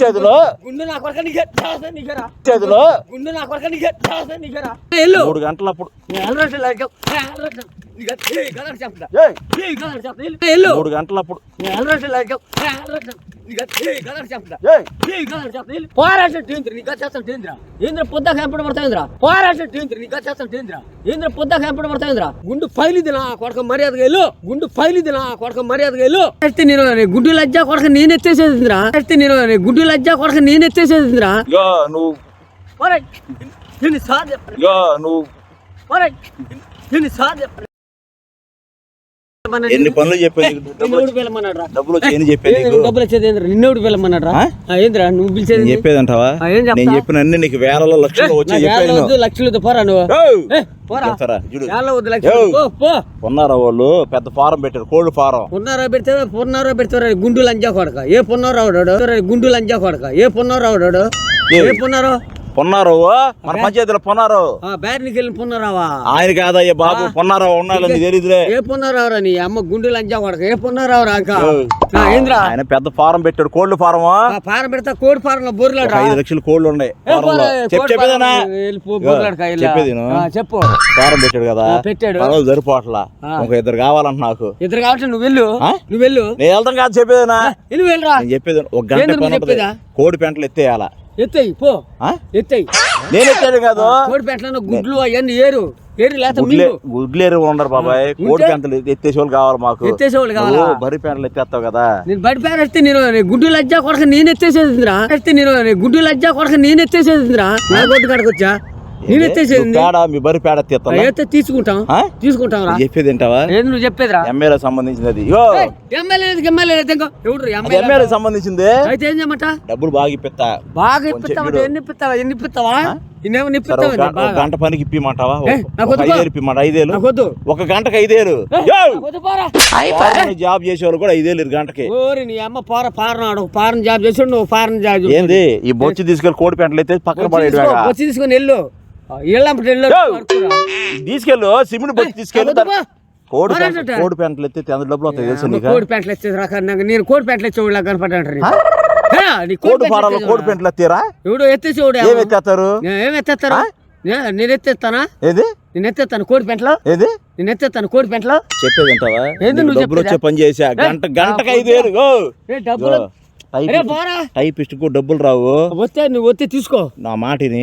చేతిలో? గుండు నా నీకేరా. చేతిలో? గుండు నా వెళ్ళు. మూడు గంటలప్పుడు. మూడు గంటలప్పుడు. పోరాట టేంద్ర నీకు చేస్తాం ఏంద్ర పొద్దాక ఎంపడ పడతాయింద్ర పోరాట టేంద్ర నీకు చేస్తాం టేంద్ర ఏంద్ర పొద్దాక ఎంపడ పడతాయింద్ర గుండు పైలిది నా కొడక మర్యాదగా వెళ్ళు గుండు పైలిది నా కొడక మర్యాదగా వెళ్ళు ఎత్తి నేను గుడ్డు లజ్జా కొడక నేను ఎత్తేసేదింద్రా ఎత్తి నేను గుడ్డు లజ్జా కొడక నేను ఎత్తేసేదింద్రా ఇగో నువ్వు దీన్ని సార్ చెప్పండి ఇగో నువ్వు సార్ చెప్పండి ఎన్ని పనులు చెప్పేది డబ్బులు వచ్చి చెప్పేది? డబ్బులు వచ్చేది ఏంద్రా? పిలమన్నాడు ఏంద్రా? నువ్వు పిలిచేది? చెప్పేది అంటావా? నేను చెప్పిన అన్ని నీకు వేలలో లక్షలు వచ్చి చెప్పేది లక్షలతో పోరా నువ్వు. లక్షలు వాళ్ళు? పెద్ద ఫారం పెట్టారు కోల్డ్ ఫారం. పున్నారో పెడితే పున్నారో పెడతారు గుండు లంజా కొడక. ఏ పున్నారో ఆడాడు గుండు లంజా కొడక. ఏ పున్నారో? ఏ పున్నారో పొన్నారు మన పంచాయతీలో పొన్నారు ఆ బ్యాట్నికి వెళ్ళిన పున్నారావా? ఆయన కాదయ్య బాబు? పొన్నారా ఉన్నారో నీకు తెలియదులే ఏ పున్నారావురా నీ అమ్మ గుండు ఏ పున్నారావురా ఏంద్రా? ఆయన పెద్ద ఫారం పెట్టాడు. కోల్డ్ ఫారం పారం పెడతా కోడి పారంలో బొర్లాడు ఐదు లక్షలు కోళ్ళు ఉన్నాయి చెప్పేదేనా చెప్పేది. చెప్పు. ఫారం పెట్టాడు కదా. పెట్టాడు. ఒక ఇద్దరు కావాలంట నాకు. ఇద్దరు కాబట్టి నువ్వు వెళ్ళు? నువ్వు వెళ్ళు. నేను వెళ్తాం కాదు చెప్పేదేనా వెళ్ళరా చెప్పేది ఒక గంట? కోడి పెంటలు ఎత్తేయాల? ఎత్తేయి పో? ఎత్తేయి. నేను ఎత్తాడు కాదు. కోడి పెట్టలను గుడ్లు అవన్నీ ఏరు. ఏరు లేత గుడ్లే గుడ్లేరు ఉండరు బాబాయ్. కోడి? పెంటలు ఎత్తేసే వాళ్ళు కావాలి మాకు. ఎత్తేసేవాళ్ళు కావాలా? నువ్వు బరి పెంటలు ఎత్తేస్తావు కదా. నేను బడి పేరెత్తే నేను నేను గుడ్డు లజ్జా కొడక నేను ఎత్తేసేదిరా ఎత్తే నేను గుడ్డు లజ్జా కొడక నేను ఎత్తేసేదిరా నా గొడ్డు కాడకు పేడ మీ బరి పేడ ఎత్తే తీసుకుంటాం? తీసుకుంటాం రా చెప్పేది ఏంటావా ఏంది నువ్వు చెప్పేదిరా. ఎమ్మెల్యే ఇగో. ఎమ్మెల్యే సంబంధించింది? అయితే ఏం చేయమంట? డబ్బులు బాగా ఇప్పిస్తా బాగా ఇప్పిస్తావా. ఎన్ని ఇప్పిస్తావా ఎన్ని ఇప్పిస్తావా గంట- పనికి ఇప్పిమంటావా. ఐదేలు ఇప్పిమాట? ఐదేలు నాకొద్దు ఒక గంటకి ఫారెన్ జాబ్ చేసేవాళ్ళు కూడా ఐదేలు ఇరు గంటకి. ఓరి నీ అమ్మ పార పారనాడు. పారన్ జాబ్ చేసాడు నువ్వు పారన్ జాబ్. ఏంది? ఈ బొచ్చి తీసుకెళ్ళి కోడి పెంటలు అయితే పక్కన పడేడు వచ్చి తీసుకొని వెళ్ళు. వెళ్ళు. తీసుకెళ్ళు సిమెంట్ బొచ్చి తీసుకెళ్ళి. కోడి? కోడి పెంటలు ఎత్తే ఎంత డబ్బులు వస్తాయి తెలుసు కోడి ప్యాంట్లు వచ్చేది రాక నాకు నేను కోడి ప్యాంట్లు వచ్చేవాళ్ళ కనపడ్డాడు ఆ? కోడి కోడి ఫారాలు కోడి పెంటలు ఎత్తారా? ఎవడు ఎత్తేసేవాడు ఏమి ఎత్తేస్తారు? ఏం ఎత్తేస్తారా? నే- నేను ఎత్తేస్తానా? ఏది? నేను ఎత్తేస్తాను కోడి పెంట్లో ఏది? నేను ఎత్తేస్తాను కోడి పెంట్లో చెప్పేది ఏంటవా ఏంది నువ్వు డబ్బులు వచ్చే? పని చేసా గంట గంటకి గో. ఏ డబ్బులు టైపిస్ట్కు డబ్బులు రావు. వస్తే నువ్వు వస్తే తీసుకో. నా మాటిని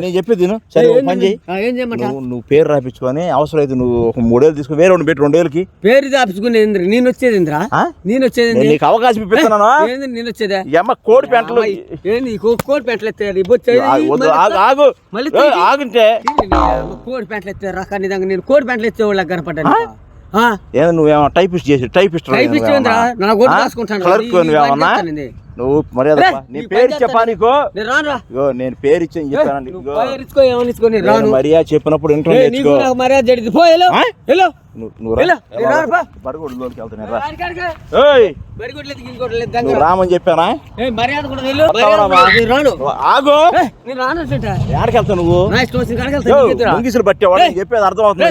నేను చెప్పేది-. సరే పని చేయి. నువ్వు పేరు రాపించుకొని అవసరం అయితే నువ్వు ఒక మూడేళ్ళు తీసుకుని వేరే రెండు పెట్టి రెండేళ్ళకి. పేరు దాపించుకుని ఏంద్ర? నేను వచ్చేది ఇంద్రా? నేను వచ్చేది? నీకు అవకాశం ఇప్పిస్తున్నాను? ఏంది నేను వచ్చేదా? అమ్మ కోడి పెంటలు కోడి పెంటలు ఎత్తాడు ఇవ్వచ్చు ఆగు, వద్దు, ఆగు ఆగు. మళ్ళీ ఆగుంటే. కోడి పెంటలు ఎత్తారు రకాన్ని నిజంగా నేను కోడి పెంటలు ఎత్తేవాళ్ళకి కనపడ్డాను. ఏదో నువ్వేమో టైపిస్ట్ చేసి టైపిస్ట్ క్లర్క్ నువ్వేమన్నా నువ్వు మర్యాద రే, నీ పేరు చెప్పా నీకు నేను రాను రా ఇగో నేను పేరు ఇచ్చాను నువ్వు రాను. మర్యాద చెప్పినప్పుడు నువ్వు నువ్వు రా. రా నువ్వు. రామని చెప్పానా? నువ్వు ఆగు. ఏ, నేను రాను అసలు. ఎక్కడికి వెళ్తావు నువ్వు? ముంగిసులు పట్టేవాడు చెప్పేది అర్థం అవుతుంది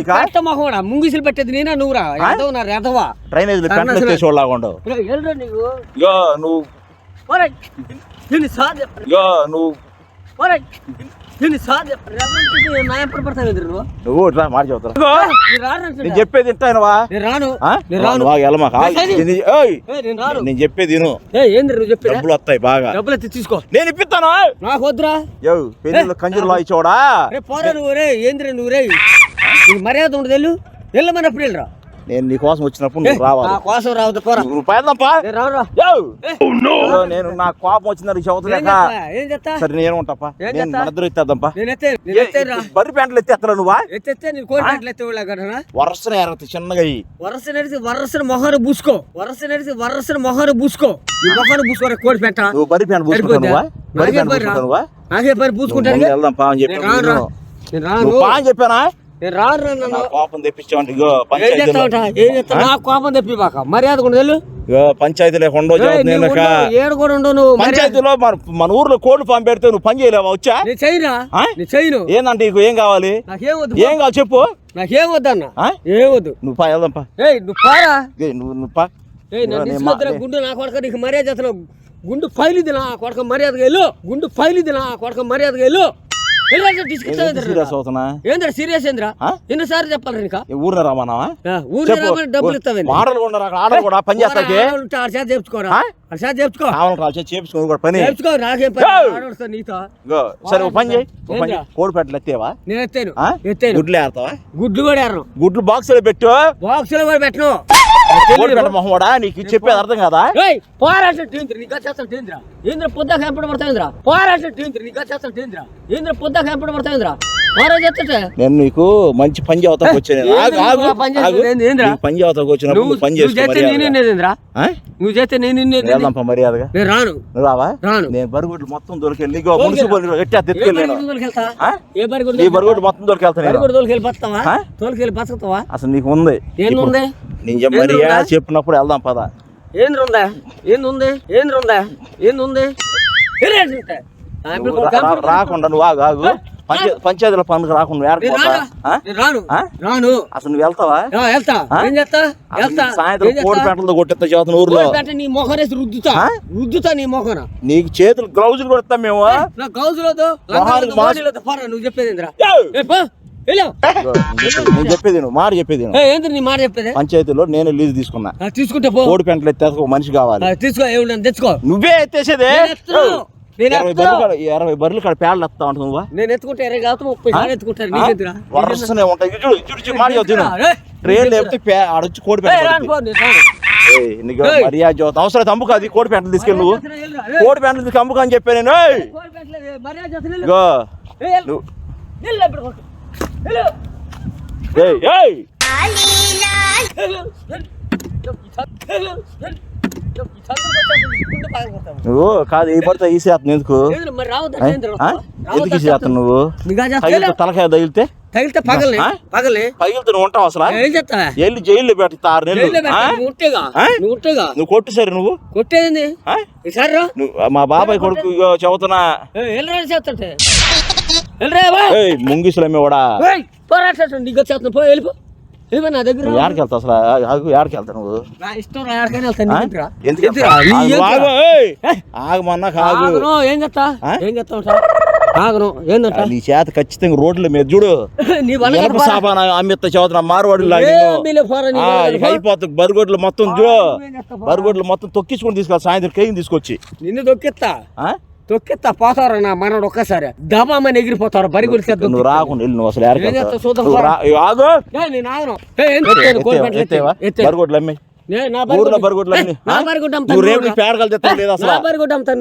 ముంగిసులు పెట్టేది నేనా? నువ్వురా? ఎదవ నా రెదవా డ్రైనేజ్ నువ్వు నువ్వు నువ్వు ఇట్లా మాట నేను. నేను చెప్పేది వింటానువా? నేను రాను రాను. వెళ్ళమాక. నేను- చెప్పేది డబ్బులు వస్తాయి బాగా. డబ్బులు తీసుకో. నేను ఇప్పిస్తాను నాకు వద్దురా. యో పెళ్ళిలో కంజూరులో ఇచ్చోడా రే పోరా నువ్వు రే ఏంద్రా నువ్వు రే? మర్యాద ఉండదు వెళ్ళు. వెళ్ళమన్నప్పుడు వెళ్ళరా. నేను నీ కోసం వచ్చినప్పుడు నువ్వు రావాలి. నా కోసం రావద్దు పోరా. నువ్వు యో, నేను నా కోపం వచ్చిందని? ఏం చేస్తా? సరే నేను ఉంటాపా నేను చేస్తా? మన ఇద్దరు ఇచ్చేద్దాంపా నేను ఎత్తే నేను ఎత్తేరా బర్రి ప్యాంట్లు ఎత్తేస్తా నువ్వా? ఎత్తేస్తే నేను కోడి ప్యాంట్లు ఎత్తే కదనా వరసన ఎరగతి చిన్నగా వరస నడిచి వరసన మొహాన్ని పూసుకో. వరస నడిచి వరసన మొహాన్ని పూసుకో. ఈ మొహాన్ని పూసుకోరా కోడి పెట్ట నువ్వు బర్రి ప్యాంట్ పూసుకుంటావు బర్రి నాకే ప్యాంట్. పూసుకుంటావు నాకే పని పూసుకుంటాను వెళ్దాం పా అని చెప్పి చెప్పానా? నేను రాను రా నా నన్ను కోపం ఇగో పంచాయతీలో నా కోపం తెప్పి మర్యాద కూడా వెళ్ళు ఇగో పంచాయతీలో ఉండవు ఏడు కూడా ఉండవు నువ్వు పంచాయతీలో మన మన ఊర్లో కోళ్ళు ఫామ్ పెడితే నువ్వు పని చేయలేవా? వచ్చా? నేను చేయరా ఆ? నేను చేయను ఏందంటే నీకు ఏం కావాలి? నాకేం వద్దు. ఏం కావాలి చెప్పు. నాకేం వద్దన్న? ఏం వద్దు. నువ్వు పా వెళ్దాం పా. ఏయ్ నువ్వు పారా? నువ్వు నువ్వు పా. ఏయ్ నన్ను గుండు నా కొడక నీకు మర్యాద చేస్తున్నావు. గుండు ఫైలిది నా కొడక మర్యాదగా వెళ్ళు. గుండు ఫైలిది నా కొడక మర్యాదగా వెళ్ళు. సీరియస్ అవుతున్నా? ఏంద్రా సీరియస్ ఏంద్రా? ఆ? ఎన్నిసార్లు చెప్పాలి ఊరిని డబ్బులు కూడా పని చేస్తాకి చేపించుకుని కూడా పని. చేర్చుకో నాకేం పని? ఏయ్! ఆడొస్తా నీతో. ఇగో, సరే ఓ పని చేయి. ఓ పని ఏంద్రా? చేయి. కోడి పెట్టలు ఎత్తేవా? నేను ఎత్తాను. ఆ? ఎత్తాను. గుడ్లు గుడ్లు కూడా గుడ్లు బాక్స్లో పెట్టు. బాక్సులో కూడా పెట్టను. కోడి పెట్ట నీకు చెప్పేది అర్థం కదా? పోరాటం టీంద్ర నీకు చేస్తాను టీంద్ర ఇంద్ర పొద్దాక ఎంపడ పడతాయింద్ర పోరాటం నీకు చేస్తాను ఇంద్ర? పొద్దాక ఎంపడ పడతాయింద్ర నేను నీకు మంచి పని చదువుతాకు వచ్చాను. పని ఏందిరా? నీకు పని వచ్చినప్పుడు చేస్తే నేను మర్యాదగా. నువ్వు చేస్తే నేను మర్యాదగా. రాను. రావా? రాను. నేను బరుగుడ్లు మొత్తం దొరికెళ్ళి మున్సిపల్ ఎట్టి ఏ తెచ్చుకెళ్ళి బరి నేను గుడి తోలుకెళ్తా? ఆ? ఏ బరి గుడి నీ బరుగుడ్లు మొత్తం దొరికెళ్తాను తోలుకెళ్ళి బతుకుతావా? తోలుకెళ్ళి బతుకుతావా? అసలు నీకు ఉంది. ఏంది ఉంది? నేను మర్యాద? చెప్పినప్పుడు వెళ్దాం పద. ఏంది ఉందా ఏంది ఉంది ఏంది ఉందా ఏంది ఉంది రాకుండా నువ్వు ఆగు ఆగు పంచాయతీ పంచాయతీల పనులకు రాకుండా రాను. అసలు నువ్వు వెళ్తావా ఆ, వెళ్తా ఆ? ఏం చేస్తా అసలు వెళ్తా సాయంత్రం కోడి చేస్తా? పెట్టలతో కొట్టేస్తా చదువుతున్న ఊర్లో నీ మొఖం వేసి రుద్దుతా? రుద్దుతా నీ మొఖన నీకు చేతులు గ్లౌజులు కొడతాం మేము నా పోరా నువ్వు చెప్పేది నేను చెప్పేది మాట చెప్పేది నీ మాట చెప్పేది? పంచాయతీలో నేను లీజు తీసుకున్నా. తీసుకుంటే పో. కోడి పెంటలు ఎత్తే ఒక మనిషి కావాలి. తీసుకో ఏమన్నా తెచ్చుకో. నువ్వే ఎత్తేసేదే? ఇరవై. బర్రెలు కాడ- ఇరవై బర్రెలు కాడ పేడలు ఎత్తా ఉంటా నువ్వా. నేను ఎత్తుకుంటే ఇరవై కాదు ముప్పై సార్లు ఎత్తుకుంటారు. నీకెందురా వరుసనే ఉంటాయి. ఇటు చూడు, ఇటు చూడు, మాట చెప్తున్నా. ఏయ్, ట్రైన్ లేకపోతే ఆడొచ్చి కోడి. నీకు. మర్యాద అవసరం అమ్ముకు అది కోడి పెంటలు తీసుకెళ్ళి. నువ్వు కోడి పెంటలు తీసుకు అమ్ముకు అని చెప్పాను నేను. నువ్వు కాదు ఈ పడితే ఈ చేత ఎందుకు? ఎందుకు ఈ చేత నువ్వు. తలకాయ తగిలితే? తగిలితే పగలే? పగలే. తగిలితే నువ్వు ఉంటావు అసలు? ఏం వెళ్ళి జైల్లో పెట్టి ఆరు నెలలు. నువ్వు ఉంటేగా? నువ్వు ఉంటేగా. నువ్వు కొట్టు సరే నువ్వు కొట్టేది మా బాబాయ్ కొడుకు ఇగో చెబుతున్నా వెళ్ళరా ముంగిసులు అమ్మేవాడా పోరాటం నీకు వెళ్ళిపో. నా దగ్గర అసలు? నువ్వు? నా ఇష్టం వెళ్తాను. ఏయ్! ఆగమన్నా ఆగను, ఏం చేస్తా? ఆ? ఏం సార్? ఆగను. ఏందంట? నీ చేత ఖచ్చితంగా రోడ్ల మీద చూడు. ఎనప సాబాన అమ్మిత్త చదువుతున్నా మారవాడి అయిపోతుంది. బరిగొడ్లు మొత్తం చూడు. బరిగొడ్లు మొత్తం తొక్కించుకొని తీసుకెళ్ళి సాయంత్రం కేయం తీసుకొచ్చి. నిన్ను దొక్కిస్తా ఆ? తొక్కిస్తా పోతారు నా మనోడు ఒక్కసారి. దబామని ఎగిరిపోతారు బరి గుడికి నువ్వు రాకుండా వెళ్ళి నువ్వు అసలు ఆగను. బరిగొడ్లు అమ్మి. ఊర్లో బరిగొడ్డు- బరిగొడ్లు అమ్మి ఏ, నా బరిగొడ్డు అమ్ముతాను, నువ్వు రేపు. పేడగలు తెస్తావు లేదు అసలు?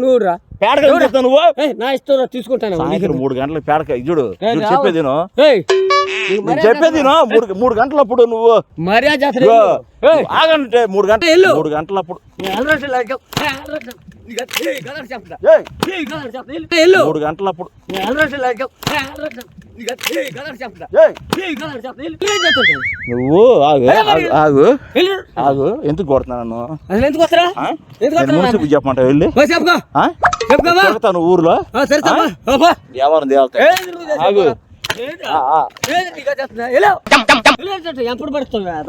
నువ్వు. పేడగలు నా ఇష్టం తీసుకుంటాను సాయంత్రం మూడు గంటలకు పేడక చూడు. చెప్పేది చెప్పేది. మూడు మూడు గంటలప్పుడు నువ్వు మర్యాద ఆగంటే మూడు గంటలు. మూడు గంటలప్పుడు. మూడు గంటలప్పుడు. నువ్వు ఆగు ఆగు, ఆగు. ఎందుకు కొడుతున్నా నన్ను? అసలు ఎందుకు వస్తారా ఆ? ఎందుకు వెళ్ళి. చెప్పుకో ఆ? చెప్పుకోవా ఊర్లో? చేసేది? ఆగు.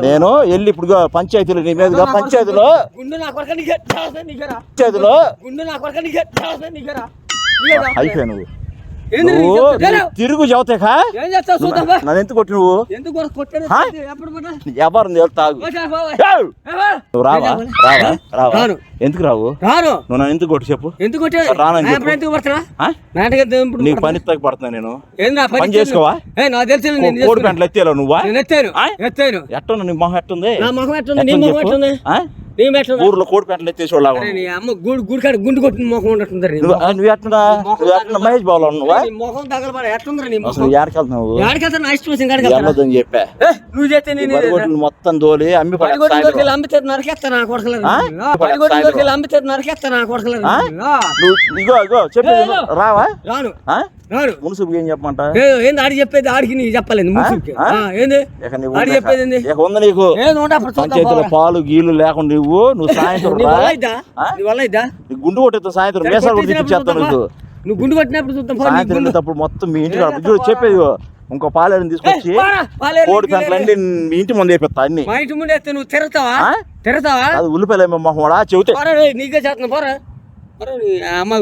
నేను వెళ్ళి ఇప్పుడు పంచాయతీలు నీ మీదుగా పంచాయతీలో. పంచాయతీలో? అయిపోయా నువ్వు. తిరుగు చదువుతాక. నన్ను ఎందుకు కొట్టి నువ్వు వా. నువ్వు రావా? రావా? రాను. రావా? రాను. ఎందుకు రావు? రాను. నువ్వు నన్ను ఎందుకు కొట్టి చెప్పు? ఎందుకు కొట్టాడు రానని నా చెప్పు. ఎప్పుడు ఎందుకు పడుతున్నా ఆ? నాటక ఎప్పుడు నీకు పడుతున్నా? పని తగ్గ పడుతున్నా నేను. పని చేసుకోవా? కోడి. పెంటలు ఎత్తేలా నువ్వా? ఎత్తాను. ఎట్టుంది? నీ మొహం ఎట్టుంది? నా మొహం ఎట్టుంది? నీ మొహం ఊర్లో కోడి పెంటలు ఎత్తేసేవాళ్ళగా అరే నీ అమ్మ గుడి గుడికాడ గుండు కొట్టిన మొహం ఉన్నట్టుంది నీ నువ్వు ఎట్లా మహేష్ బాబు నువ్వా మొహం తగలబడ ఎట్లుందిరా నీ అసలు మొహం? ఎక్కడికి వెళ్తున్నావు? ఎక్కడికెళ్తా నా ఇష్టం వచ్చిన చెప్పా. నువ్వు చేస్తే నేను మొత్తం దోలి అమ్మి అమ్మితే నరకేస్తా నా కొడకలేదు అమ్మితే నరకేస్తా నా కొడకలేదు? నువ్వు ఇగో ఇగో చెప్పేది విను. రావా? రాను. మున్సిపల్ ఏం చెప్పమంట? ఏంది ఆడి చెప్పేది? ఆడికి నీకు చెప్పలేదు? ఆ, ఏంది? ఆడి చెప్పేది ఏంది? ఉంది నీకు. పంచాయతీలో. పాలు గీలు లేకుండా నువ్వు నువ్వు సాయంత్రం గుండు కొట్టేస్తా సాయంత్రం. కూడా నీకు. నువ్వు గుండు కొట్టినప్పుడు చూద్దాం సాయంత్రం. వెళ్ళేటప్పుడు మొత్తం మీ ఇంటికి రా. చూడు చెప్పేది. ఇంకో పాలేరుని తీసుకొచ్చి పాలేరు కోడి అన్ని మీ ఇంటి ముందు వేపిస్తా అన్ని. మా ఇంటి ముందు వేస్తే నువ్వు తిరగతావా ఆ? తిరగతావా అది ఉల్లిపాయలు మొహమడా చెబితే నీకే చేస్తున్నా పోరా. అమ్మ.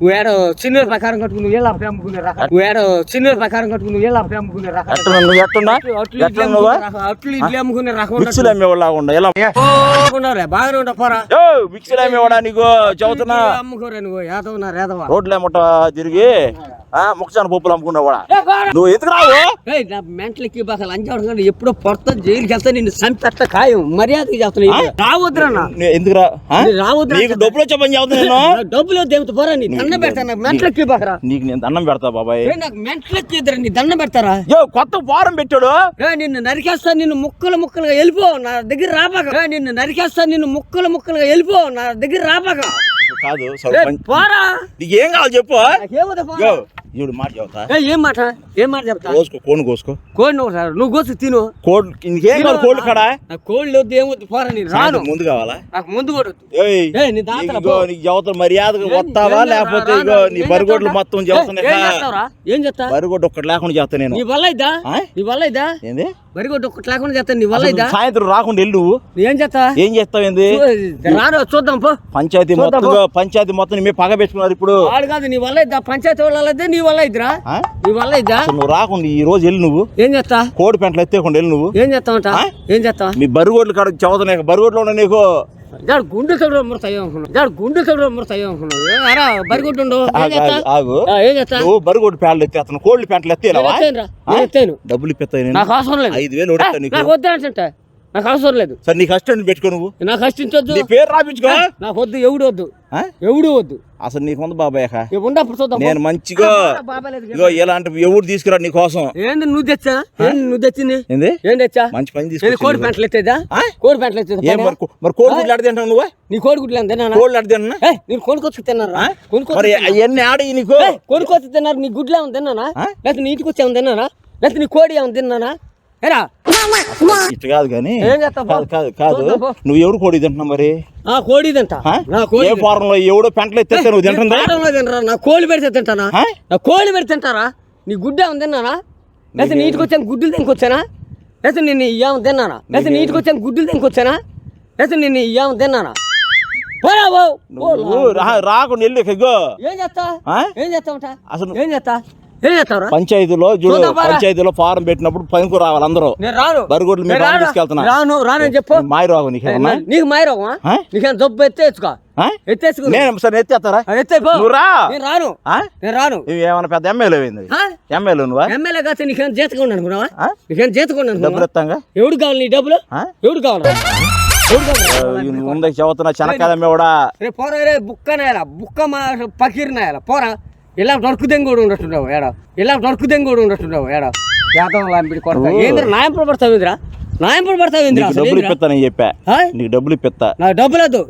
వేడ చిన్న ప్రకారం కట్టుకుని ఎలా అమ్ముకునే రకాలు? వేడ చిన్న ప్రకారం కట్టుకుని ఎలా అమ్ముకునే రకాలు? ఎట్లా నువ్వు ఎట్టున్నా అట్లు నువ్వా అమ్ముకునే మిక్సీలు అమ్మేవాళ్ళ ఉండ? ఎలా? ఉండవులే బాగానే ఉండవు పోరా. యో మిక్సీలు అమ్మేవాడా నీకు? చదువుతున్నా? అమ్ముకోరా నువ్వు ఏదవునా రేదవా? రోడ్లు ఏమట తిరిగి ఆ ముక్కచాన పప్పులు అమ్ముకున్నావాడా? నువ్వు ఎందుకు రావు? నా మెంటలకి బాగా ఎప్పుడో పొడత జైలుకి వెళ్తా నిన్ను చంపెట్ట ఖాయం మర్యాదకి చెప్తున్నా రావద్దురన్నా నీ- ఎందుకు రా? ఆ? నీ రావద్దురా నీకు డబ్బులు వచ్చే పని డబ్బులు దేవత పోరా నీ దండ పెడతాను నాకు మెంటలకి బాకరా నీకు నేను దండం పెడతా బాబాయ్. నాకు మెంటలకి ఇద్దరు నీ దండ పెడతారా? యో కొత్త వారం పెట్టాడు? నిన్ను నరికేస్తా నిన్ను ముక్కలు ముక్కలుగా వెళ్ళిపో నా దగ్గర రాబాక నిన్ను నరికేస్తా నిన్ను ముక్కలు ముక్కలుగా వెళ్ళిపో నా దగ్గర రాబాక కాదు సర్పంచ్. పోరా. నీకు ఏం కావాలి చెప్పు. యో. ఇప్పుడు మాట చెబుతా? ఏ, ఏం మాట? ఏం మాట చెప్తా కోసుకో కోను కోసుకో. కోడి నువ్వు సార్ నువ్వు కోసి తిను. కోడ్ నీకేం కావాలి కోళ్ళు కాడా? నాకు కోళ్ళు వద్దు ఏమొద్దు పోరా నేను రాను. సాయంత్రం ముందు కావాలా? నాకు ముందు కూడా వద్దు. ఏయ్ ఏ, నీ దాంట్లో నీకు ఇగో నీకు చెబుతా మర్యాదగా వస్తావా? ఏం లేకపోతే చేస్తావురా? ఇగో నీ ఏం బరిగొడ్లు చేస్తావురా? మొత్తం ఏ, ఏం చేస్తా? బరిగొడ్డు ఒక్కటి లేకుండా చేస్తా నేను. నీ వల్ల ఆ? నీ వల్ల ఇద్దా ఏంది? వరిగొడ్డు ఒక్కటి లేకుండా చేస్తా నీ వల్ల ఇద్దా సాయంత్రం రాకుండా వెళ్ళు. నువ్వు ఏం చేస్తా? ఏం చేస్తావు ఏంది? రాను చూద్దాం పో. పంచాయతీ మొత్తం పంచాయతీ మొత్తం మీ పగ పెట్టుకున్నారు ఇప్పుడు. వాడు కాదు నీ వల్ల ఇద్దా పంచాయతీ వాళ్ళ నీ వల్ల ఇద్దరా? నీ వల్ల ఇద్దా నువ్వు రాకుండా ఈ రోజు వెళ్ళి నువ్వు. ఏం చేస్తా? కోడి పెంటలు ఎత్తేకుండా వెళ్ళి నువ్వు. ఏం చేస్తావంట? ఆ? ఏం చేస్తావా? మీ బరిగొడ్లు కాడ చదువుతున్నా బరిగొడ్లు ఉన్నా నీకు. గుండె అనుకున్నావు. గుండె అనుకున్నావు. అరా ఎత్తేస్తాను కోళ్ళు పెంటలు ఎత్తేలావా నేను ఎత్తాను డబ్బులు ఇప్పిస్తాయి నేను. నాకు అవసరం లేదు. ఐదు వేలు నీకు. నాకు వద్దు అంటే నాకు అవసరం లేదు. సరే నీకు అసిస్టెంట్ పెట్టుకో నువ్వు? నాకు కష్టించొద్దు నీ పేరు రాపించుకో. నాకు వద్దు ఎవడు వద్దు. ఆ? ఎవడు వద్దు. అసలు నీకు ఉంది బాబాయ్ ఉండప్పుడు చూద్దాం. నేను మంచిగా. ఇగో ఇలాంటి ఎవడు తీసుకురా నీ కోసం. ఏంది నువ్వు తెచ్చా? ఏంది నువ్వు తెచ్చింది? ఏంది? ఏం తెచ్చా? మంచి పని తీసుకొచ్చి కోడి పెంటలు ఎత్తేదా? ఆ? కోడి పెంటలు ఎత్తేదా? ఏం మరి కోడి గుడ్లు అడితే నువ్వు? నీ కోడి గుడ్లు ఎంత తిన్నానా కోళ్ళు అడితే ఏ నేను కొనుక్కొచ్చి తిన్నారా కొనుక్కొచ్చి మరి అవన్నీ ఆడి నీకు. ఏ, కొనుక్కొచ్చి తిన్నారు నీ గుడ్లు ఏమైనా తిన్నానా? లేకపోతే నీ ఇంటికి వచ్చి ఏమైనా తిన్నానా? లేకపోతే నీ కోడి ఏమైనా తిన్నానా? ఎరా ఇట్లా కాదు కానీ ఏం చేస్తావు? కాదు కాదు కాదు. చూద్దాం. నువ్వు ఎవడు కోడి తింటున్నావు మరి? ఆ కోడి తింటా. ఆ? నా కోడి ఏ ఫారంలో ఎవడో పెంటలు ఎత్తేస్తే నువ్వు తింటుందా? పాడంలో తినరా? నా కోడి పెడితే తింటానా? ఆ? నా కోడి పెడితే తింటారా? నీ గుడ్డ ఏమైనా తిన్నానా? లేకపోతే నీ ఇంటికి వచ్చాను గుడ్డులు తినుకొచ్చానా? లేకపోతే నేను ఏమైనా తిన్నానా? లేకపోతే నీ ఇంటికి వచ్చాను గుడ్డులు తినుకొచ్చానా? లేకపోతే నేను ఏమైనా తిన్నానా? పోరా. నువ్వు రా- రాకుండా వెళ్ళి ఇగో. ఏం చేస్తా ఆ? ఏం చేస్తావుంటా అసలు ఏం చేస్తా పంచాయతీలో చూడు. పంచాయతీలో ఫారం పెట్టినప్పుడు పనికి రావాలి అందరూ. బరిగొడ్లు. తీసుకెళ్తున్నా. రాను రానని చెప్పు. మాయ రావు నీకేమన్నా? నీకు మాయరోగమా ఆ? నీకేం జబ్బు ఎత్తేచ్చుకో ఆ? ఎత్తేసుకో. నేను సరే ఎత్తేస్తారా? ఎత్తే పో. నువ్వు రా. నేను రాను. ఆ? నేను రాను. ఏమైనా పెద్ద ఎమ్మెల్యే అయింది? ఎమ్మెల్యే నువ్వా? ఎమ్మెల్యే కాస్తే నీకేం జీతకుండా అనుకున్నావా? నీకేం జీతకుండా డబ్బులు ఎత్తాంగా ఎవడు కావాలి నీ డబ్బులు? ఎవడు కావాలి? ముందుకు చెబుతున్నా చెనక్కాయ అమ్మేవాడా? రే పోరా రే బుక్క నాయాల బుక్క మా పకీర్ నాయాల పోరా. ఇలా దొరుకుదెం కూడా ఉన్నట్టున్నావు ఏడా? ఇలా దొరుకుదెం కూడా ఉన్నట్టున్నావు ఏడా? యాదవ్ లాంపిడి కొడతా. ఏంద్ర నాయంపుడు పడతావు ఇంద్రా నాయంపుడు పడతావు నీకు అసలు డబ్బులు ఏందిరా? ఇప్పిస్తానని చెప్పా? నీకు డబ్బులు ఇప్పిస్తా. నాకు డబ్బులు వద్దు.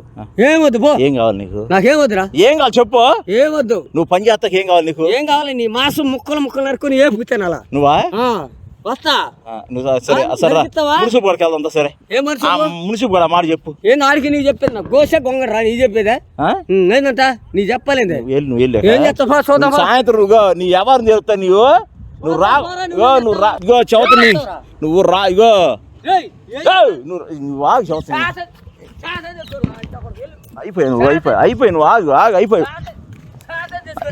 ఏమొద్దు పో. ఏం కావాలి నీకు? నాకేమొద్దురా ఏం కావాలి చెప్పు. ఏమొద్దు నువ్వు పని చేస్తాక ఏం కావాలి నీకు? ఏం కావాలి? నీ మాసం ముక్కలు ముక్కలు నరుకుని ఏపుతాను అలా? నువ్వా? వస్తా. నువ్వు సరే గడికి వెళ్దాం ఏ గడ మాట చెప్పు. ఏంది ఆడికి నీకు చెప్పేది నా గోస గొంగరా నీ చెప్పేదే? నీ చెప్పలేంది? నువ్వు వెళ్ళు నువ్వు వెళ్ళు. ఏం చేస్తావు? పో, చూద్దాం పో. సాయంత్రం నీ ఎవరిని చెప్తా నీవు. నువ్వు రా ఇగో నువ్వు రా ఇగో చదువుతా నీ నువ్వు రా ఇగో. నువ్వు నువ్వు చదువుతా కొడుకు, వెళ్ళు. అయిపోయి నువ్వు అయిపోయి అయిపోయి నువ్వు ఆగు ఆగు అయిపోయి